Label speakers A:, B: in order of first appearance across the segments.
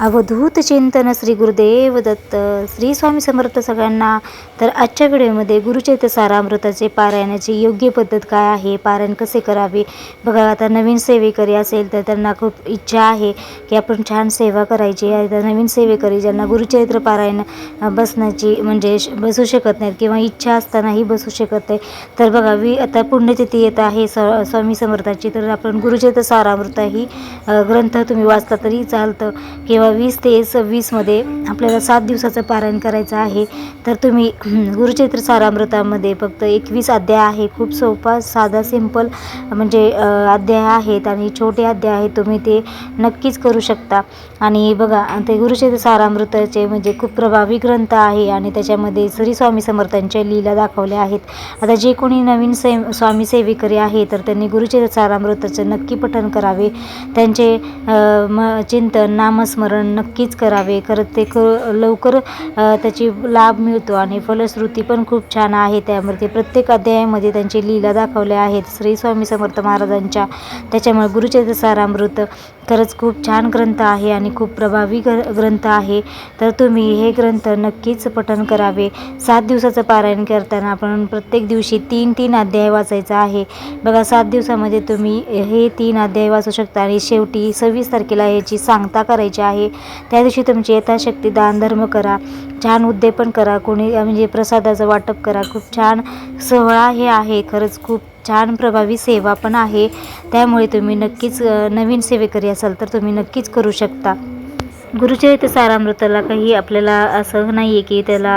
A: अवधूत चिंतन श्री गुरुदेव दत्त श्री स्वामी समर्थ सगळ्यांना. तर आजच्या व्हिडिओमध्ये गुरुचरित्र सारामृताचे पारायणाची योग्य पद्धत काय आहे पारायण कसे करावे? बघा आता नवीन सेवेकरी असेल तर त्यांना खूप इच्छा आहे की आपण छान सेवा करायची. आहे तर नवीन सेवेकरी ज्यांना गुरुचरित्र पारायण बसण्याची म्हणजे श- बसू शकत नाहीत किंवा इच्छा असतानाही बसू शकत नाही. तर बघा वी आता पुण्यतिथी येत आहे स स्वामी समर्थाची. तर आपण गुरुचरित्र सारामृत ही ग्रंथ तुम्ही वाचता तरी चालतं. किंवा वीस ते सव्वीसमध्ये आपल्याला सात दिवसाचं पारायण करायचं आहे तर तुम्ही गुरुचरित्र सारामृतामध्ये फक्त एकवीस अध्याय आहे. खूप सोपा साधा सिंपल म्हणजे अध्याय आहेत आणि छोटे अध्याय आहेत. तुम्ही ते नक्कीच करू शकता. आणि बघा ते गुरुचरित्र सारामृताचे म्हणजे खूप प्रभावी ग्रंथ आहे आणि त्याच्यामध्ये श्री स्वामी समर्थांच्या लीला दाखवल्या आहेत. आता जे कोणी नवीन से स्वामी सेवेकरी आहे तर त्यांनी गुरुचरित्र सारामृताचं नक्की पठण करावे. त्यांचे म चिंतन नामस्मरण नक्कीच करावे. करत ते क लवकर त्याची लाभ मिळतो आणि फलश्रुती पण खूप छान आहे त्यामध्ये. प्रत्येक अध्यायामध्ये त्यांची लीला दाखवल्या आहेत. श्री स्वामी समर्थ महाराजांच्या त्याच्यामुळे गुरुचरित्र सारामृत खरंच खूप छान ग्रंथ आहे आणि खूप प्रभावी ग्र ग्रंथ आहे. तर तुम्ही हे ग्रंथ नक्कीच पठन करावे. सात दिवसाचं पारायण करताना आपण प्रत्येक दिवशी तीन तीन अध्याय वाचायचा आहे. बघा सात दिवसामध्ये तुम्ही हे तीन अध्याय वाचू शकता आणि शेवटी सव्वीस तारखेला याची सांगता करायची आहे. त्या दिवशी तुमची यथाशक्ती दानधर्म करा. छान उद्यापन करा. कोणी म्हणजे प्रसादाचं वाटप करा. खूप छान सोहळा हे आहे. खरंच खूप छान प्रभावी सेवा पण आहे. त्यामुळे तुम्ही नक्कीच नवीन सेवेकरी असाल तर तुम्ही नक्कीच करू शकता. गुरुचरित्र सारामृताला काही आपल्याला असं नाही आहे की त्याला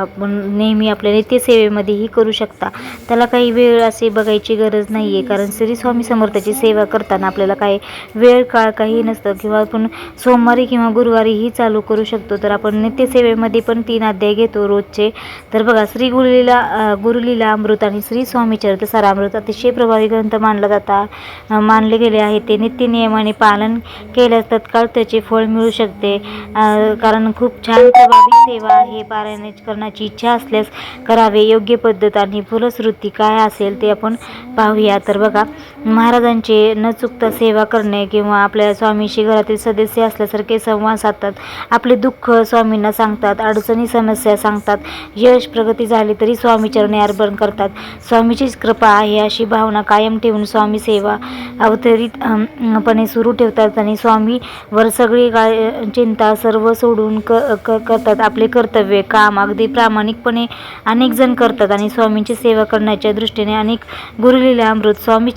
A: आपण नेहमी आपल्या नित्यसेवेमध्येही करू शकता. त्याला काही वेळ असे बघायची गरज नाही आहे कारण श्री स्वामी समर्थाची सेवा करताना आपल्याला काही वेळ काळ काही नसतं. किंवा आपण सोमवारी किंवा गुरुवारीही चालू करू शकतो. तर आपण नित्यसेवेमध्ये पण तीन अध्याय घेतो रोजचे. तर बघा श्री गुरुलीला गुरुलीला अमृत आणि श्री स्वामीचरित्र सारामृत अतिशय प्रभावी ग्रंथ मानला जाता मानले गेले आहे ते नित्य नियमाने पालन केल्यास तत्काळ त्याचे फळ मिळू शकते. करते कारण खूप छान प्रभावी सेवा आहे. पारायण करण्याची इच्छा असल्यास करावे योग्य पद्धत आणि फलश्रुती काय असेल ते आपण पाहूया. तर बघा महाराजांचे न चुकता सेवा करणे किंवा आपल्या स्वामीशी घरातील सदस्य असल्यासारखे संवाद साधतात. आपले दुःख स्वामींना सांगतात. अडचणी समस्या सांगतात. यश प्रगती झाली तरी स्वामीचरणे अर्पण करतात. स्वामीचीच कृपा आहे अशी भावना कायम ठेवून स्वामी सेवा अवतरितपणे सुरू ठेवतात आणि स्वामीवर सगळी काय चिंता सर्व सोडून क क करतात आपले कर्तव्य काम. अगदी प्रामाणिकपणे अनेक जण करतात आणि स्वामींची सेवा करण्याच्या दृष्टीने अनेक गुरुलीला अमृत स्वामी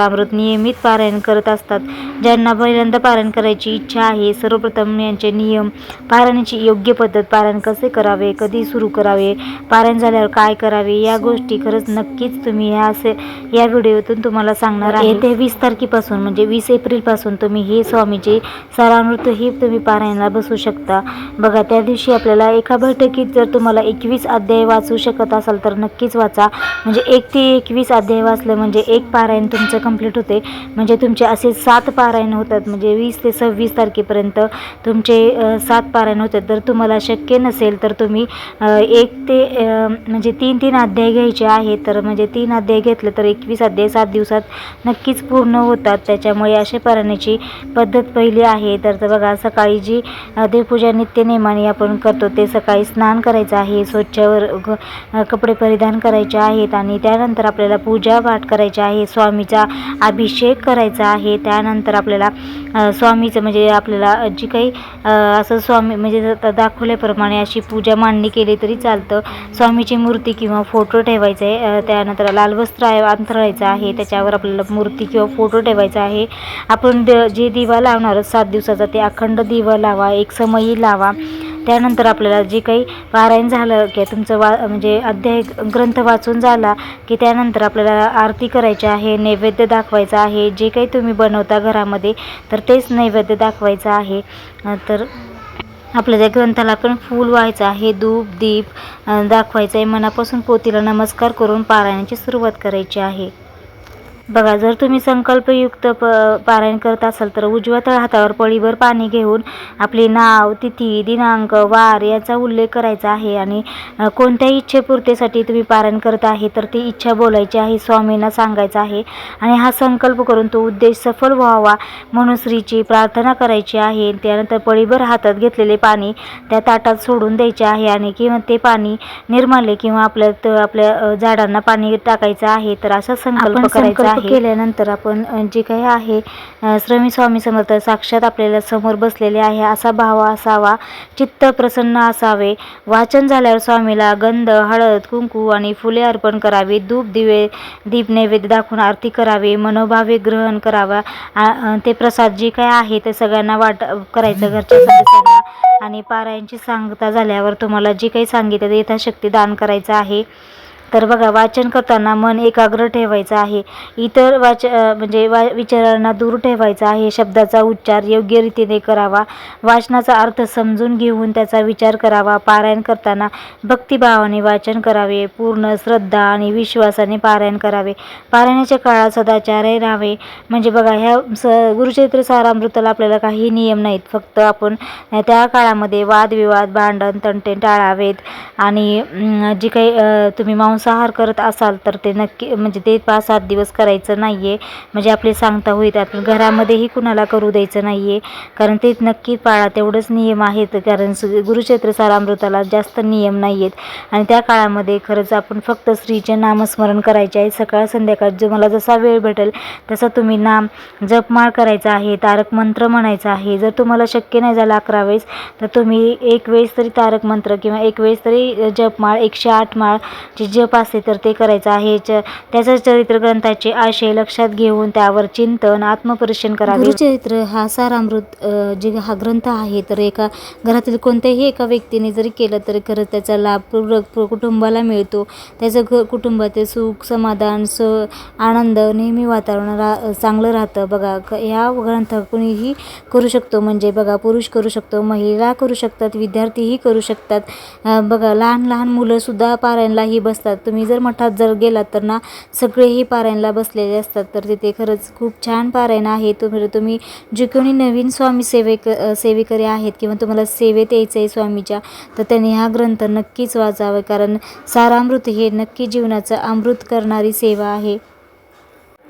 A: अमृत नियमित पारायण करत असतात. ज्यांना पहिल्यांदा पारायण करायची इच्छा आहे सर्वप्रथम यांचे नियम पारायणाची योग्य पद्धत पारायण कसे करावे कधी सुरू करावे पारायण झाल्यावर काय करावे या गोष्टी खरंच नक्कीच तुम्ही ह्या असे या व्हिडिओतून तुम्हाला सांगणार आहे. येत्या वीस तारखेपासून म्हणजे वीस एप्रिलपासून तुम्ही हे स्वामीचे सारामृत हे तुम्ही पारायणाला बसू शकता. बघा त्या दिवशी आपल्याला एका बैठकीत जर तुम्हाला एकवीस अध्याय वाचू शकत असाल तर नक्कीच वाचा. म्हणजे एक ते एकवीस अध्याय वाचलं म्हणजे एक पारायण तुमचं कंप्लीट होते. म्हणजे तुमचे असे सात पारायण होतात. म्हणजे वीस ते सव्वीस तारखेपर्यंत तुमचे सात पारायण होतात. जर तुम्हाला शक्य नसेल तर तुम्ही एक ते म्हणजे तीन तीन अध्याय घ्यायचे आहेत तर म्हणजे तीन अध्याय घेतले तर एकवीस अध्याय सात दिवसात नक्कीच पूर्ण होतात. त्याच्यामुळे अशा पारायणाची पद्धत पहिली आहे. तर तर बघा सकाळी जी देवपूजा नित्यनेमाने आपण करतो ते सकाळी स्नान करायचं आहे स्वच्छवर कपडे परिधान करायचे आहेत आणि त्यानंतर आपल्याला पूजा पाठ करायची आहे स्वामीचा अभिषेक करायचा आहे. त्यानंतर आपल्याला स्वामीचं म्हणजे आपल्याला जी काही असं स्वामी म्हणजे दाखवल्याप्रमाणे अशी पूजा मांडणी केली तरी चालतं. स्वामीची मूर्ती किंवा फोटो ठेवायचा आहे त्यानंतर लाल वस्त्र अंथरायचं आहे त्याच्यावर आपल्याला मूर्ती किंवा फोटो ठेवायचा आहे. आपण द जे दिवा लावणार सात दिवसाचा ते अखंड दिवा लावा एक समयी लावा. त्यानंतर आपल्याला जे काही पारायण झालं की तुमचं वा म्हणजे अध्याय ग्रंथ वाचून झाला की त्यानंतर आपल्याला आरती करायची आहे नैवेद्य दाखवायचं आहे जे काही तुम्ही बनवता घरामध्ये तर तेच नैवेद्य दाखवायचं आहे. तर आपल्या त्या ग्रंथाला पण फूल व्हायचं आहे धूप दीप दाखवायचं आहे मनापासून पोतीला नमस्कार करून पारायणाची सुरुवात करायची आहे. बघा जर तुम्ही संकल्पयुक्त प पारायण करत असाल तर उजव्या तळ हातावर पळीभर पाणी घेऊन आपले नाव तिथी दिनांक वार याचा उल्लेख करायचा आहे. आणि कोणत्याही इच्छेपूर्तीसाठी तुम्ही पारायण करत आहे तर ती इच्छा बोलायची आहे स्वामींना सांगायचं आहे. आणि हा संकल्प करून तो उद्देश सफल व्हावा म्हणून श्रीची प्रार्थना करायची आहे. त्यानंतर पळीभर हातात घेतलेले पाणी त्या ताटात सोडून द्यायचे आहे. आणि किंवा ते पाणी निर्माल्य किंवा आपल्या आपल्या झाडांना पाणी टाकायचं आहे तर असा संकल्प करायचा आहे. केल्यानंतर आपण जे काही आहे श्रमी स्वामी समर्थ साक्षात आपल्याला समोर बसलेले आहे असा भाव असावा चित्त प्रसन्न असावे. वाचन झाल्यावर स्वामीला गंध हळद कुंकू आणि फुले अर्पण करावी धूप दिवे दीप नैवेद्य दाखवून आरती करावी मनोभावे ग्रहण करावा ते प्रसाद जे काय आहे ते सगळ्यांना वाट करायचं घरच्या सदस्यांना आणि पारायणची सांगता झाल्यावर तुम्हाला जे काही सांगितलं ते यथाशक्ती दान करायचं आहे. तर बघा वाचन करताना मन एकाग्र ठेवायचं आहे. इतर वाच म्हणजे वा विचारांना दूर ठेवायचा आहे. शब्दाचा उच्चार योग्य रीतीने करावा. वाचनाचा अर्थ समजून घेऊन त्याचा विचार करावा. पारायण करताना भक्तिभावाने वाचन करावे. पूर्ण श्रद्धा आणि विश्वासाने पारायण करावे. पारायणाच्या काळात सदाचारही राहावे. म्हणजे बघा ह्या स गुरुचरित्र सारामृताला आपल्याला काही नियम नाहीत. फक्त आपण त्या काळामध्ये वादविवाद भांडण तंटे टाळावेत. आणि जी काही तुम्ही मांस मांसाहार करत असाल तर ते नक्की म्हणजे ते पाच सात दिवस करायचं नाही आहे म्हणजे आपले सांगता होईल आपण घरामध्येही कुणाला करू द्यायचं नाही आहे कारण ते नक्की पाळा तेवढंच नियम आहेत. कारण स- गुरुक्षेत्र सारामृताला जास्त नियम नाही आहेत आणि त्या काळामध्ये खरंच आपण फक्त स्त्रीचे नामस्मरण करायचे आहे. सकाळ संध्याकाळ जो मला जसा वेळ भेटेल तसा तुम्ही नाम जपमाळ करायचा आहे. तारक मंत्र म्हणायचा आहे. जर तुम्हाला शक्य नाही झालं अकरा वेळेस तर तुम्ही एक वेळेस तरी तारक मंत्र किंवा एक वेळेस तरी जपमाळ एकशे आठ माळ जे जप असते तर ते करायचं आहे. च त्याचं चरित्र ग्रंथाचे आशय लक्षात घेऊन त्यावर चिंतन आत्मपरीक्षण करावे. चरित्र हा सारामृत जे हा ग्रंथ आहे तर एका घरातील कोणत्याही एका व्यक्तीने जरी केलं तरी खरंच त्याचा लाभ पूर्ण कुटुंबाला मिळतो. त्याचं घ कुटुंबातील सुख समाधान स आनंद नेहमी वातावरण रा चांगलं राहतं. बघा क ह्या ग्रंथ कुणीही करू शकतो. म्हणजे बघा पुरुष करू शकतो महिला करू शकतात विद्यार्थीही करू शकतात. बघा लहान लहान मुलंसुद्धा पारायणलाही बसतात. तुम्ही जर मठात जर गेलात तर ना सगळेही पारायणला बसलेले असतात. तर तिथे खरंच खूप छान पारायण आहे. तुम्ही तुम्ही जे कोणी नवीन स्वामी सेवेक अ, सेवेकरी आहेत किंवा तुम्हाला सेवेत यायचं आहे स्वामीच्या तर त्यांनी हा ग्रंथ नक्कीच वाचावा. कारण सारामृत हे नक्की जीवनाचं अमृत करणारी सेवा आहे.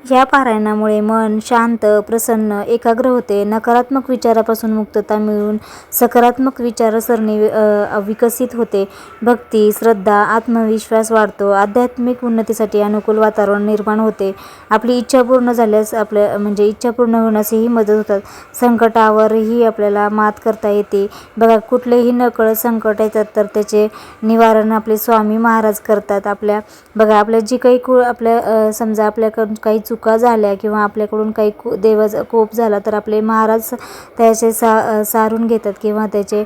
A: या पारायणामुळे मन शांत प्रसन्न एकाग्र होते. नकारात्मक विचारापासून मुक्तता मिळून सकारात्मक विचारसरणी विकसित होते. भक्ती श्रद्धा आत्मविश्वास वाढतो. आध्यात्मिक उन्नतीसाठी अनुकूल वातावरण निर्माण होते. आपली इच्छा पूर्ण झाल्यास आपल्या म्हणजे इच्छा पूर्ण होण्यासही मदत होतात. संकटावरही आपल्याला मात करता येते. बघा कुठलेही नकळत संकट येतात तर त्याचे निवारण आपले स्वामी महाराज करतात. आपल्या बघा आपल्या जी काही कु आपल्या समजा आपल्याकडून काही चुका झाल्या किंवा आपल्याकडून काही कु देवाचा कोप झाला तर आपले महाराज त्याचे सा सारून घेतात किंवा त्याचे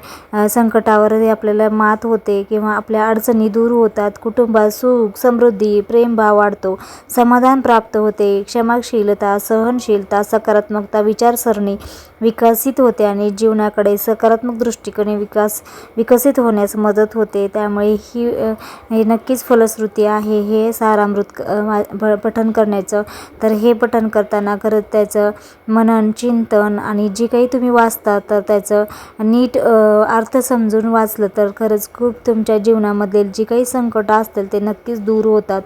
A: संकटावरही आपल्याला मात होते किंवा आपल्या अडचणी दूर होतात. कुटुंबात सुख समृद्धी प्रेमभाव वाढतो. समाधान प्राप्त होते. क्षमाशीलता सहनशीलता सकारात्मकता विचारसरणी विकसित होते आणि जीवनाकडे सकारात्मक दृष्टिकोने विकास विकसित होण्यास मदत होते. त्यामुळे ही हे नक्कीच फलश्रुती आहे. हे सारामृत पठन प- करण्याचं तर हे पठण करताना खरंच त्याचं मनन चिंतन आणि जे काही तुम्ही वाचता तर त्याचं नीट अर्थ समजून वाचलं तर खरंच खूप तुमच्या जीवनामधील जी काही संकटं असतील ते नक्कीच दूर होतात.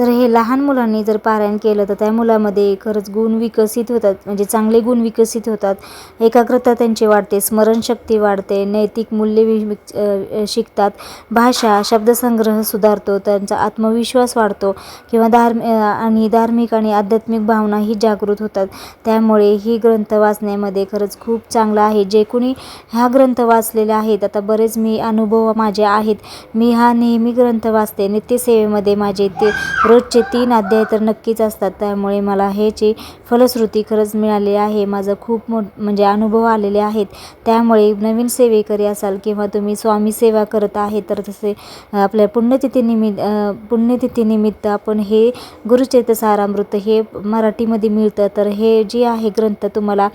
A: तर हे लहान मुलांनी जर पारायण केलं तर त्या मुलामध्ये खरंच गुण विकसित होतात. म्हणजे चांगले गुण विकसित होतात. एकाग्रता त्यांची वाढते स्मरणशक्ती वाढते नैतिक मूल्य वि विक- शिकतात. भाषा शब्दसंग्रह सुधारतो त्यांचा आत्मविश्वास वाढतो किंवा धार्म आणि धार्मिक आणि आध्यात्मिक भावनाही जागृत होतात. त्यामुळे ही ग्रंथ वाचण्यामध्ये खरंच खूप चांगला आहे. जे कोणी हा ग्रंथ वाचलेले आहेत आता बरेच मी अनुभव माझे आहेत. मी हा नेहमी ग्रंथ वाचते. नित्यसेवेमध्ये माझे ते रोजचे तीन अध्याय तर नक्कीच असतात. त्यामुळे मला ह्याची फलश्रुती खरंच मिळाली आहे. माझं खूप मोठ म्हणजे अनुभव आलेले आहेत. त्यामुळे नवीन सेवेकरी असाल किंवा तुम्ही स्वामी सेवा करत आहे तर तसे आपल्या पुण्यतिथीनिमित्त पुण्यतिथीनिमित्त आपण हे गुरुचरित्र सारामृत हे मराठीमध्ये मिळतं. तर हे जे आहे ग्रंथ तुम्हाला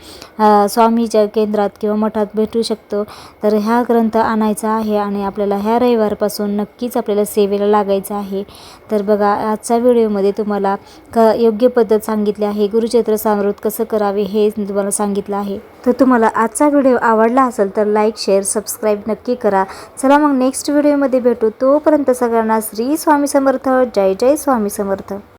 A: स्वामीच्या केंद्रात किंवा मठात भेटू शकतो. तर हा ग्रंथ आणायचा आहे आणि आपल्याला ह्या रविवारपासून नक्कीच आपल्याला सेवेला लागायचं आहे. तर बघा आजच्या व्हिडिओमध्ये तुम्हाला क योग्य पद्धत सांगितली आहे. गुरुचैत्र सामृत कसं करावे हे तुम्हाला सांगितलं आहे. तर तुम्हाला आजचा व्हिडिओ आवडला असेल तर लाईक शेअर सबस्क्राईब नक्की करा. चला मग नेक्स्ट व्हिडिओमध्ये भेटू. तोपर्यंत सगळ्यांना श्री स्वामी समर्थ. जय जय स्वामी समर्थ.